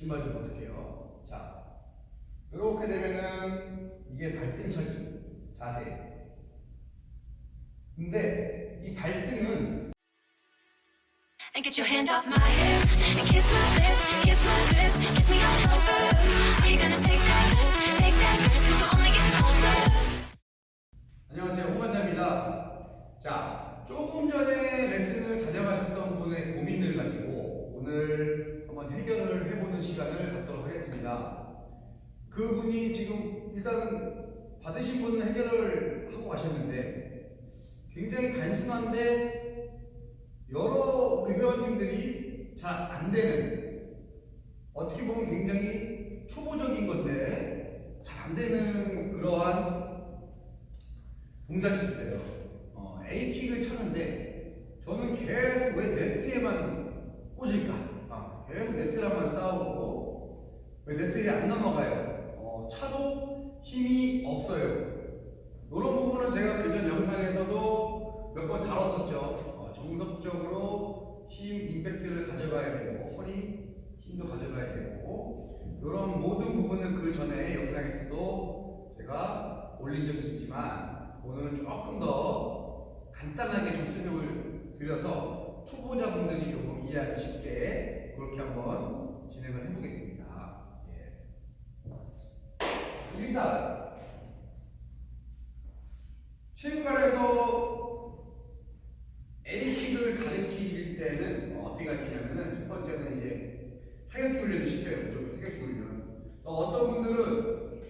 질문 좀 봤을게요. 자, 이렇게 되면은 이게 발등척이 자세. 근데 이 발등은 And get your hand off my hips and kiss my lips, kiss my lips, kiss me all over. Are you gonna take that risk, take that risk? Cause we're only getting older. 안녕하세요, 홍환자입니다. 자, 조금 전에 레슨을 다녀가셨던 분의 고민을 가지고 오늘 한번 해결을 해보는 시간을 갖도록 하겠습니다. 그분이 지금 일단 받으신 분은 해결을 하고 가셨는데 굉장히 단순한데 여러 의원님들이 잘 안 되는 어떻게 보면 굉장히 초보적인 건데 잘 안 되는 그러한 동작이 있어요. 어, A킥을 차는데 저는 계속 왜 네트에만 꽂을까? 계속 네트랑만 싸우고 왜 네트에 안 넘어가요? 어, 차도 힘이 없어요. 이런 부분은 제가 그전 영상에서도 몇 번 다뤘었죠. 어, 정석적으로 힘 임팩트를 가져가야 되고 허리 힘도 가져가야 되고 이런 모든 부분은 그 전에 영상에서도 제가 올린 적이 있지만 오늘은 조금 더 간단하게 좀 설명을 드려서 초보자분들이 조금 이해하기 쉽게 그렇게 한번 진행을 해보겠습니다. 예. 일단 체육관에서 A킥을 가르칠 때는 어, 어떻게 가르치냐면 첫 번째는 이제 타격 훈련을 시켜요. 좀 타격 훈련. 어, 어떤 분들은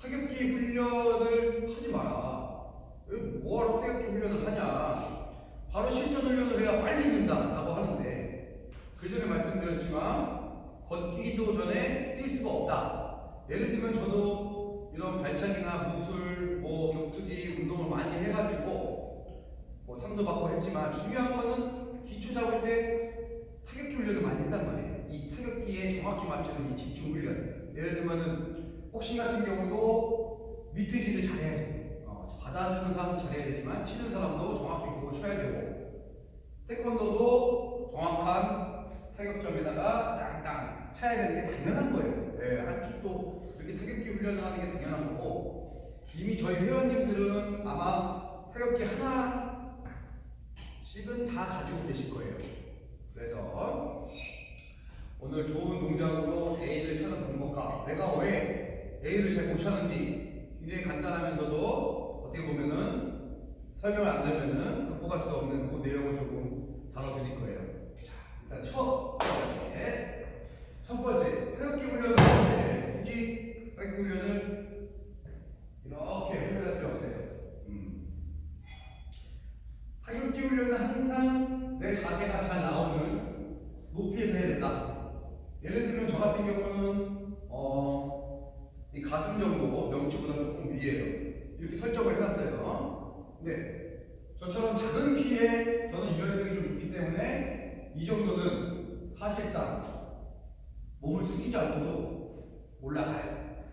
타격기 훈련을 하지 마라. 뭐하러 태극기 훈련을 하냐? 바로 실전 훈련을 해야 빨리 는다. 그 전에 말씀드렸지만 걷기도 전에 뛸 수가 없다. 예를 들면 저도 이런 발차기나 무술, 뭐 격투기 운동을 많이 해가지고 뭐 상도 받고 했지만 중요한 거는 기초 잡을 때 타격기 훈련을 많이 했단 말이에요. 이 타격기에 정확히 맞추는 이 집중 훈련. 예를 들면은 복싱 같은 경우도 미트질을 잘해야 돼. 어, 받아주는 사람도 잘해야 되지만 치는 사람도 정확히 보고 쳐야 되고 태권도도 정확한 타격점에다가 땅땅 차야 되는 게 당연한 거예요. 예, 한쪽도 이렇게 타격기 훈련을 하는 게 당연한 거고 이미 저희 회원님들은 아마 타격기 하나씩은 다 가지고 계실 거예요. 그래서 오늘 좋은 동작으로 A를 찾는 방법과 내가 왜 A를 잘 못 찾는지 굉장히 간단하면서도 어떻게 보면은 설명을 안 들면은 극복할 수 없는 그 내용을 조금 다뤄드릴 거예요. 자, 일단 첫 첫 번째, 태극기 훈련을 할때 굳이 태극기 훈련을 이렇게 훈련할 필요 없어요. 음. 타격기 훈련은 항상 내 자세가 잘 나오는 높이에서 해야 된다. 예를 들면 저 같은 경우는 어, 이 가슴 정도 명치보다 조금 위에요. 이렇게 설정을 해놨어요. 근데 저처럼 작은 키에 저는 유연성이 좀 좋기 때문에 이 정도는 사실상 몸을 숙이지 않고도 올라가요.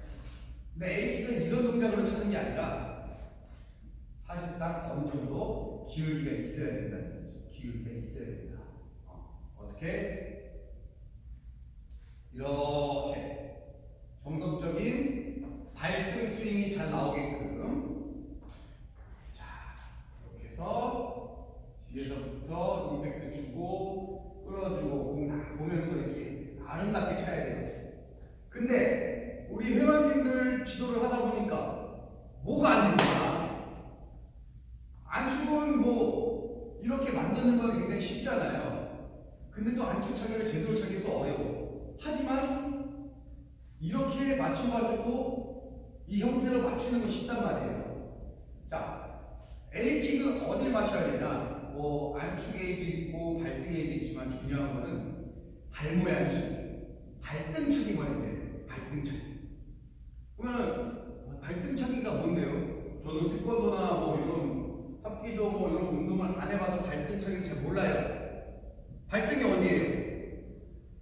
근데 엘킥은 이런 동작으로 차는 게 아니라 사실상 어느 정도 기울기가 있어야 된다. 기울기가 있어야 된다. 어. 어떻게? 이렇게 정석적인 발풀 스윙이 잘 나오게끔 뭐 안축에이도 있고 발등에이도 있지만 중요한 거는 발 모양이 발등척이 뭐냐 돼요. 발등척. 그러면 발등척이가 뭔데요? 저는 태권도나 뭐 이런 합기도 뭐 이런 운동을 안 해봐서 발등척이 잘 몰라요. 발등이 어디예요?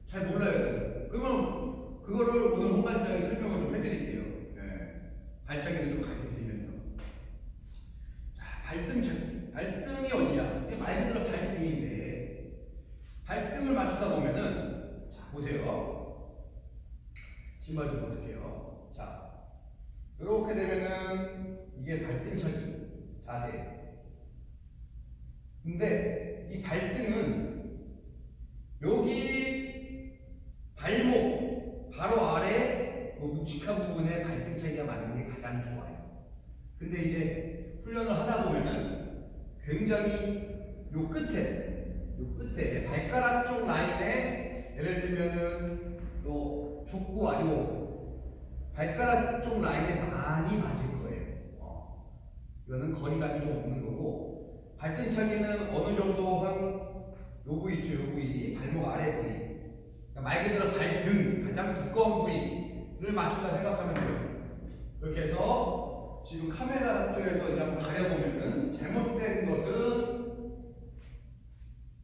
잘 몰라요. 그러면 그거를 오늘 홍반장이 설명을 좀 해드릴게요. 네. 발차기를 좀 가르쳐드리면서. 자, 발등착. 발등이 어디야? 말 그대로 발등인데 발등을 맞추다 보면은 자 보세요. 신발 좀 벗을게요. 자 이렇게 되면은 이게 발등척이 자세. 근데 이 발등은 여기 발목 바로 아래 뭐 우측한 부분에 발등척이가 맞는 게 가장 좋아요. 근데 이제 훈련을 하다 보면은 굉장히 요 끝에 요 끝에 발가락 쪽 라인에 예를 들면은 요 족구와 요 발가락 쪽 라인에 많이 맞을 거예요. 어. 이거는 거리감이 좀 없는 거고 발등차기는 어느 정도 한 요 부위 있죠, 요 부위 발목 아래 부위. 그러니까 말 그대로 발등 가장 두꺼운 부위를 맞춘다 생각하면 돼요. 이렇게 해서 지금 카메라 쪽에서 이제 한번 가려보면은 잘못된 것은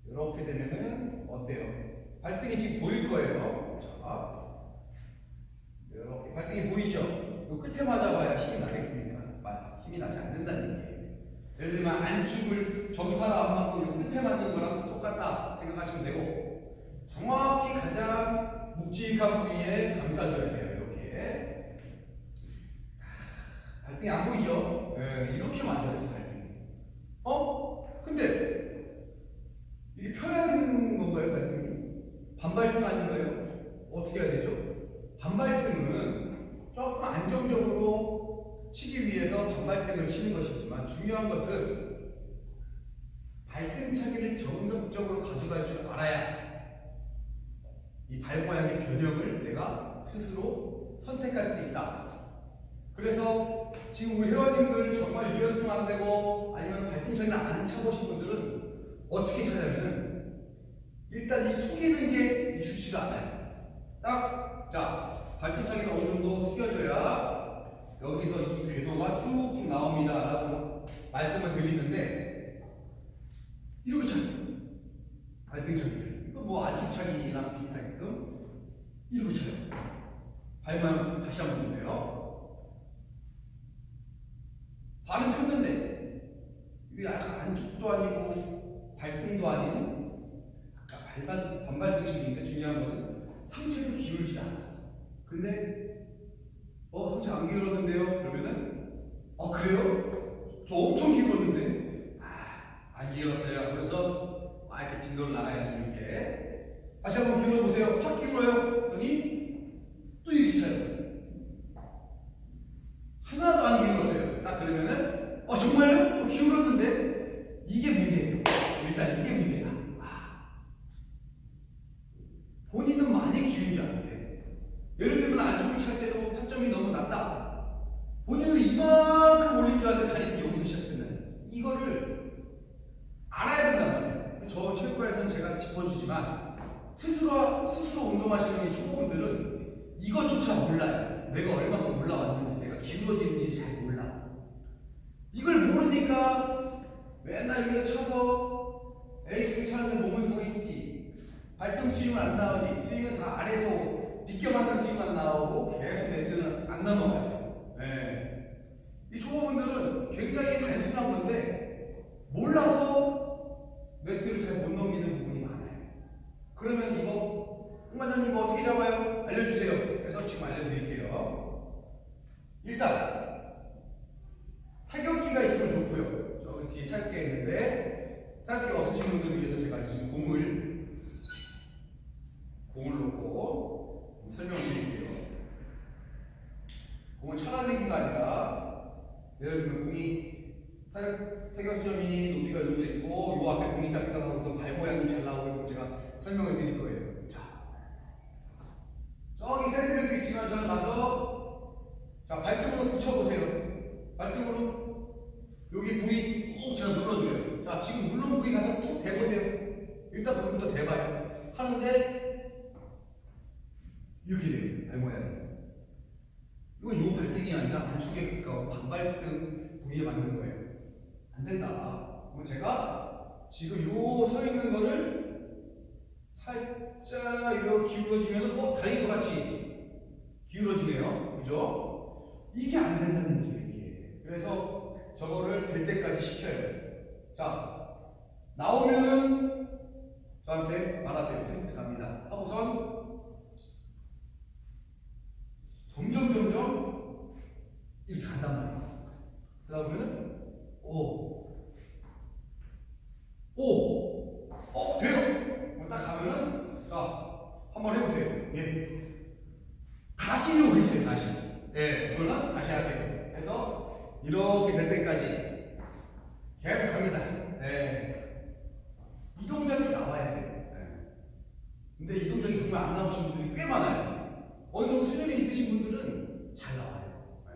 이렇게 되면은 어때요? 발등이 지금 보일 거예요. 자, 이렇게 발등이 보이죠? 요 끝에 맞아봐야 힘이 나겠습니까? 맞- 힘이 나지 않는다는 얘기예요. 예를 들면 안축을 정타가 안 맞고 요 끝에 맞는 거랑 똑같다 생각하시면 되고 정확히 가장 묵직한 부위에 감싸줘야 돼요. 이렇게 발등이 안 보이죠? 네, 이렇게 맞아야지. 어? 근데 이게 펴야 되는 건가요, 발등이? 반발등 아닌가요? 어떻게 해야 되죠? 반발등은 조금 안정적으로 치기 위해서 반발등을 치는 것이지만 중요한 것은 발등차기를 정석적으로 가져갈 줄 알아야 이 발 모양의 변형을 내가 스스로 선택할 수 있다. 그래서 지금 우리 회원님들 정말 유연성 안 되고 아니면 발등차기를 안 쳐보신 분들은 어떻게 찾냐면은 일단 이 숙이는 게 익숙치가 않아요. 딱, 자, 발등차기가 어느 정도 숙여져야 여기서 이 궤도가 쭉쭉 나옵니다. 라고 말씀을 드리는데, 이러고 차요. 발등차기를. 이거 뭐 안축차기랑 비슷하게끔 이러고 차요. 발만 다시 한번 보세요. 발은 폈는데, 이게 약간 안축도 아니고 발등도 아닌 아까 발반 반발 등식인데 중요한 거는 상체도 기울지 않았어. 근데 어 상체 안 기울었는데요? 그러면은 어 그래요? 저 엄청 기울었는데 아안 기울었어요. 그래서 아 이렇게 진도를 나가야 재밌게 다시 한번 기울어 보세요. 팍 기울어요. 그러니 또 이렇게 차요. 하나도 안 기울었어요. 딱 그러면은 어 정말요? 어, 기울었는데 이게 문제예요. 일단 이게 문제다. 아. 본인은 많이 기울지 않은데 예를 들면 안쪽을 찰 때도 타점이 너무 낮다. 본인은 이만큼 올린 줄 알았는데 다리는 여기서 시작되는 이거를 알아야 된단 말이에요. 저 체육관에서는 제가 짚어주지만 스스로 운동하시는 이 초보분들은 이것조차 몰라요. 내가 얼마큼 올라왔는지, 내가 기울어지는지 잘 몰라. 이걸 모르니까 맨날 위에 차서 에이킹 차는데 몸은 서 있지. 발등 스윙은 안 나오지. 스윙은 다 아래서 비껴 맞는 스윙만 나오고 계속 네트는 안 넘어가죠. 네. 이 초보분들은 굉장히 단순한 건데 몰라서 네트를 잘 못 넘기는 부분이 많아요. 그러면 이거 홍반장님 이거 어떻게 잡아요? 알려주세요. 그래서 지금 알려드릴게요. 일단 타격기가 있으면 좋고요. 저기 뒤에 차격기 있는데 타격기 없으신 분들을 위해서 제가 이 공을 공을 놓고 설명을 드릴게요. 공을 쳐다내기가 아니라 예를 들면 공이 타격, 지점이 높이가 이 정도 있고 요 앞에 공이 딱 하고서 발 모양이 잘 나오고 제가 설명을 드릴 거예요. 자, 저기 샌드백도 있지만 저는 가서 자 발등으로 발등으로 여기 부위 꾹 제가 눌러줘요. 자 지금 누른 부위 가서 툭 대보세요. 일단 거기부터 대봐요. 하는데 이렇게 돼요. 발 모양이. 이건 요 발등이 아니라 안축에 가까운 반발등 부위에 맞는 거예요. 안 된다. 그럼 제가 지금 요 서 있는 거를 살짝 이렇게 기울어지면 어 다리도 같이 기울어지네요. 그죠? 이게 안 된다는. 이게. 그래서 저거를 될 때까지 시켜요. 자 나오면은 저한테 말하세요. 테스트 갑니다. 하고선 이렇게 간단 말이야. 그러다 보면은 오, 오, 어 돼요. 딱 가면은 자 한번 해보세요. 예. 다시 이러고 있어요. 다시. 예. 그러면 다시 하세요. 해서 이렇게 될 때까지 계속 갑니다. 예. 이 동작이 나와야 돼요. 예. 근데 이 동작이 정말 안 나오신 분들이 꽤 많아요. 어느 정도 수준이 있으신 분들은 잘 나와요. 예.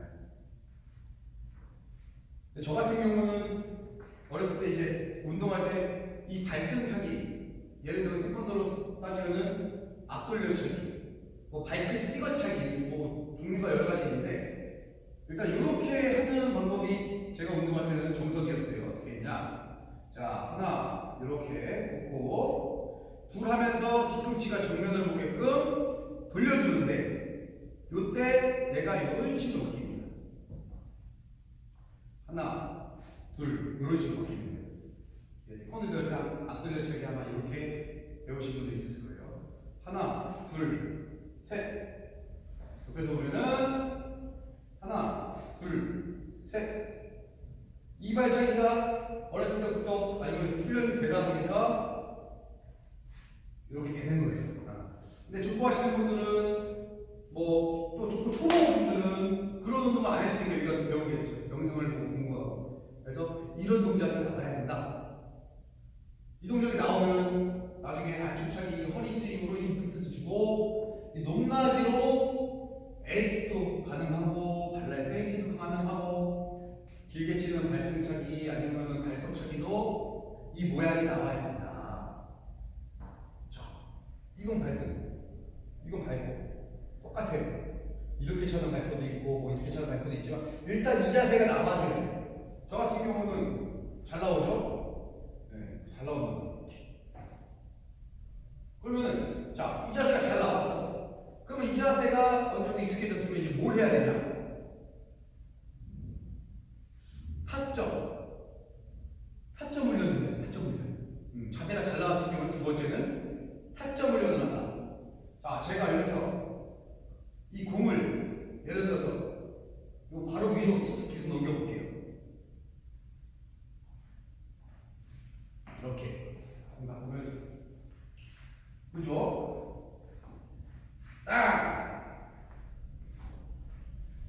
근데 저 같은 경우는 어렸을 때 이제 운동할 때 이 발등차기 예를 들어 태권도로 따지면은 앞돌려차기 뭐 발끝 찍어차기 뭐 종류가 여러 가지 있는데 일단 이렇게 하는 방법이 제가 운동할 때는 정석이었어요 어떻게 했냐 자 하나 이렇게 놓고 둘 하면서 뒤꿈치가 정면을 보게끔 돌려주는데 요때 내가 이런 식으로 바뀝니다 하나 둘 이런 식으로 바뀝니다 예, 태권도 배울 때 앞돌려차기 아마 이렇게 배우신 분도 있으실 거예요. 하나, 둘, 셋. 옆에서 보면은 하나, 둘, 셋. 이 발차기가 어렸을 때부터 아니면 훈련이 되다 보니까 이렇게 되는 거예요. 아. 근데 족구 하시는 분들은 뭐 또 족구 초보 분들은 그런 운동 안 하시는 게 여기 가서 배우겠죠. 영상을 보고 공부하고. 그래서 이런 동작이 나와야 된다. 이 동작이 나오면 나중에 안주차기 허리 스윙으로 임팩트도 주고 이 높낮이로 에이도 가능하고 가능하고 길게 치는 발등차기 아니면 발코차기도 이 모양이 나와야 된다. 자, 이건 발등, 이건 발코 똑같아요. 이렇게 쳐는 발코도 있고 뭐 이렇게 쳐는 발코도 있지만 일단 이 자세가 나와줘야 돼요. 저 같은 경우는 잘 나오죠? 네, 잘 나온다. 그러면은 자, 이 자세가 잘 나왔어. 그러면 이 자세가 어느 정도 익숙해졌으면 이제 뭘 해야 되냐? 타점. 타점 훈련을 해서 타점 훈련. 음, 자세가 잘 나왔을 경우 두 번째는 타점 훈련을 한다. 자, 제가 여기서 이 공을 예를 들어서 요 바로 위로 쏙쏙 계속 넘겨볼게요. 이렇게 공간 보면서 그죠? 딱!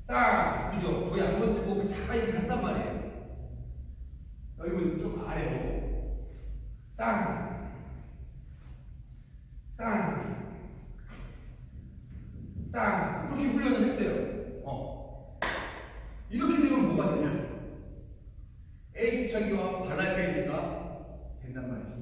딱! 그죠? 거의 안 건드고 다 이렇게 한단 말이에요. 여기는 좀 아래로 딱! 딱! 딱! 이렇게 훈련을 했어요. 어. 이렇게 되면 뭐가 되냐? 애기차기와 발랄 페인트가 된단 말이죠.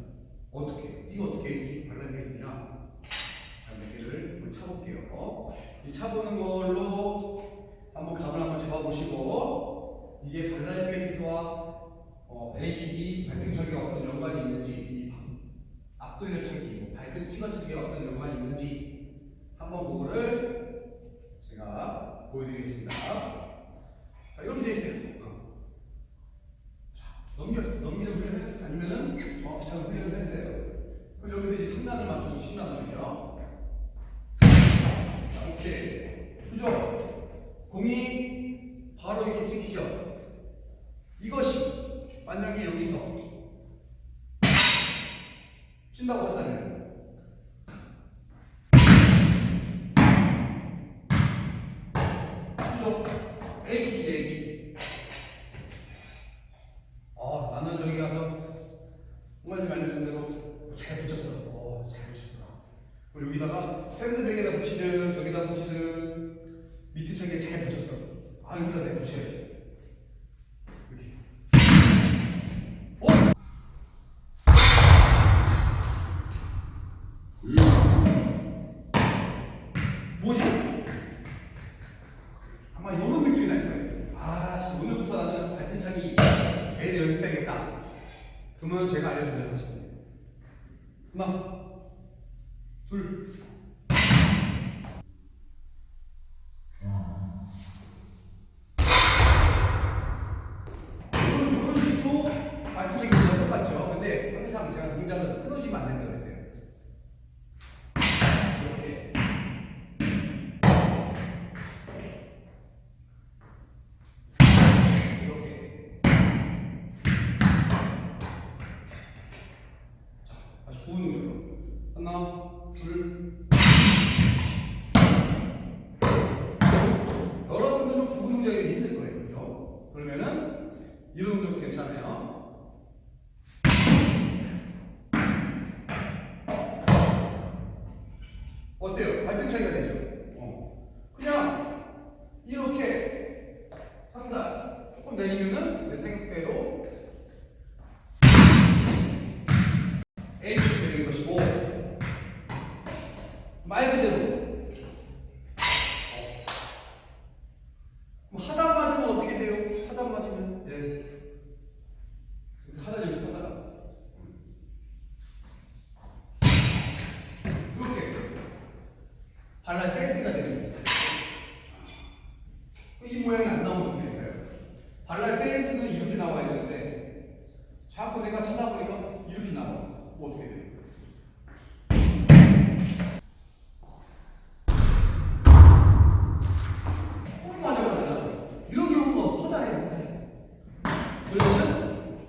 어떻게? 이거 어떻게 이 발랄 페인트냐? 자, 몇 차볼게요. 이 차보는 걸로 한번 감을 한번 잡아보시고 이게 발랄 페인트와 어, 에이킥이 발등차기가 어떤 연관이 있는지 이 앞돌려차기, 뭐 발등 찍어차기가 어떤 연관이 있는지 한번 그거를 제가 보여드리겠습니다. 자, 이렇게 돼 있어요. 어. 넘겼어. 넘기는 훈련을 했어. 아니면은 정확히 차는 훈련을 했어요. 그럼 여기서 이제 상단을 맞추고 친단 말이죠. 이. 그죠? 공이 바로 이렇게 찍히죠? 이것이 만약에 여기서 찐다고 한다면 그죠? 애기 이제 애기 어, 나는 저기 가서 엄마님 알려준 대로 잘 붙였어. 어, 잘 붙였어. 그리고 여기다가 샌드백에다 붙이든 저기다 붙이든 밑에 책에 잘 붙였어. 아, 여기다 내가 붙여야지. 이렇게. 어? 뭐지? 아마 이런 느낌이 날 거예요. 아, 씨, 오늘부터 나는 발등차기 매일 연습해야겠다. 그러면 제가 알려준 대로 하시면 돼요. 하나, 둘. 이런, 이런 식으로 발등차기가 똑같죠. 근데 항상 제가 동작을 끊어지면 안 된다고 했어요. 이렇게. 괜찮아요. 어때요? 발등 차이가 되죠? 어. 그냥 이렇게 상단 조금 내리면은 내 생각대로 A쪽이 되는 것이고 말 그대로 어. 그럼 하단 맞으면 어떻게 돼요? 하단 맞으면 예. 하단 여기서 하단 이렇게 발랄 펠트가 되는 거예요. 이 모양이 안 나오면 어떻게 될까요? 발랄 펠트는 이렇게 나와야 되는데 자꾸 내가 찾아보니까 이렇게 나와. 뭐 어떻게 돼요?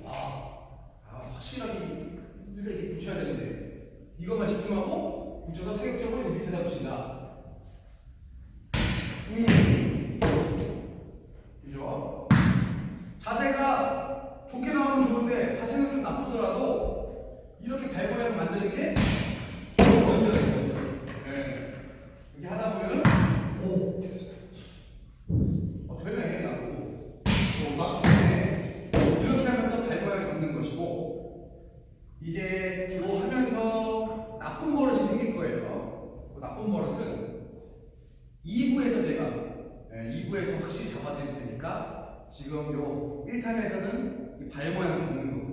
아, 아 이것만 집중하고 붙여서 타격점을 밑에다 붙인다. 음. 그죠? 자세가 좋게 나오면 좋은데 자세는 좀 나쁘더라도 이렇게 발 모양을 만드는 게 먼저예요, 먼저. 네. 이렇게 하다 보면은 오, 어, 되네, 나도. 뭔가 되네. 이렇게 하면서 발 모양을 잡는 것이고 이제 이거 하면서 나쁜 버릇이 생길 거예요. 그 나쁜 버릇은 2부에서 제가 2부에서 확실히 잡아드릴 테니까 지금 요 1탄에서는 이발 모양 잡는 거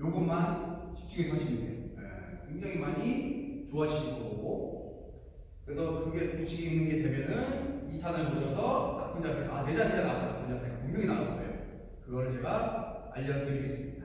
요것만 집중해서 하시면 돼요. 예, 굉장히 많이 좋아지실 거고 그래서 그게 붙이기 있는 게 되면은 2탄을 보셔서 나쁜 자세, 아내 자세가 나왔다 나쁜 자세가 분명히 나올 거예요. 그거를 제가 알려드리겠습니다.